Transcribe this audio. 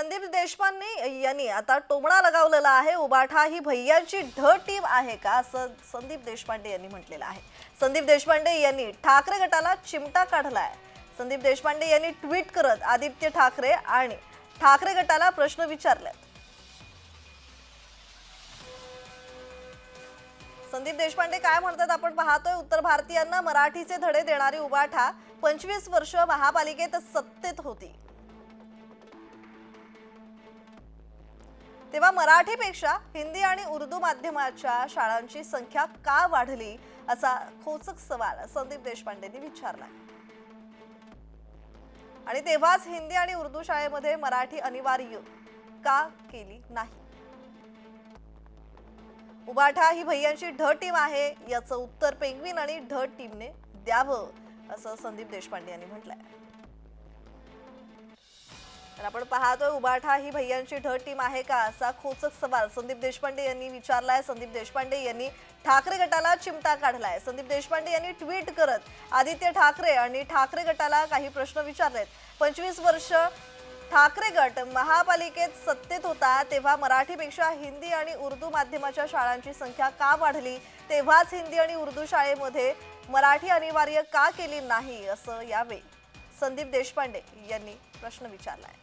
संदीप देशपांडे यांनी आता टोमणा लगावलेला आहे. उबाठा ही भैयांची ढ टीम आहे का? असं संदीप देशपांडे यांनी म्हटलेलं आहे. संदीप देशपांडे यांनी ठाकरे गटाला चिमटा काढला आहे संदीप देशपांडे यांनी ट्विट करत आदित्य ठाकरे आणि ठाकरे गटाला प्रश्न विचारले संदीप देशपांडे काय म्हणतात आपण पाहतोय. उत्तर भारतीयांना मराठीचे धडे देणारी उबाठा पंचवीस वर्ष महापालिकेत सत्तेत होती. तेव्हा मराठीपेक्षा हिंदी आणि उर्दू माध्यमाच्या शाळांची संख्या का वाढली असा खोचक सवाल संदीप देशपांडेंनी विचारला. आणि तेव्हाच हिंदी आणि उर्दू शाळेमध्ये मराठी अनिवार्य का केली नाही? उबाठा ही भैयांची ढ टीम आहे याचं उत्तर पेंग्विन आणि ढ टीमने द्यावं असं संदीप देशपांडे यांनी म्हटलंय. तर आपण पाहतोय उबाठा ही भैयांची ढ टीम आहे का असा खोचक सवाल. संदीप देशपांडे यांनी विचारलाय. संदीप देशपांडे यांनी ठाकरे गटाला चिमटा काढलाय. संदीप देशपांडे यांनी ट्विट करत आदित्य ठाकरे आणि ठाकरे गटाला काही प्रश्न विचारलेत. पंचवीस वर्ष ठाकरे गट महापालिकेत सत्तेत होता तेव्हा मराठीपेक्षा हिंदी आणि उर्दू माध्यमाच्या शाळांची संख्या का वाढली? तेव्हाच हिंदी आणि उर्दू शाळेमध्ये मराठी अनिवार्य का केली नाही? असं यावेळी संदीप देशपांडे यांनी प्रश्न विचारलाय.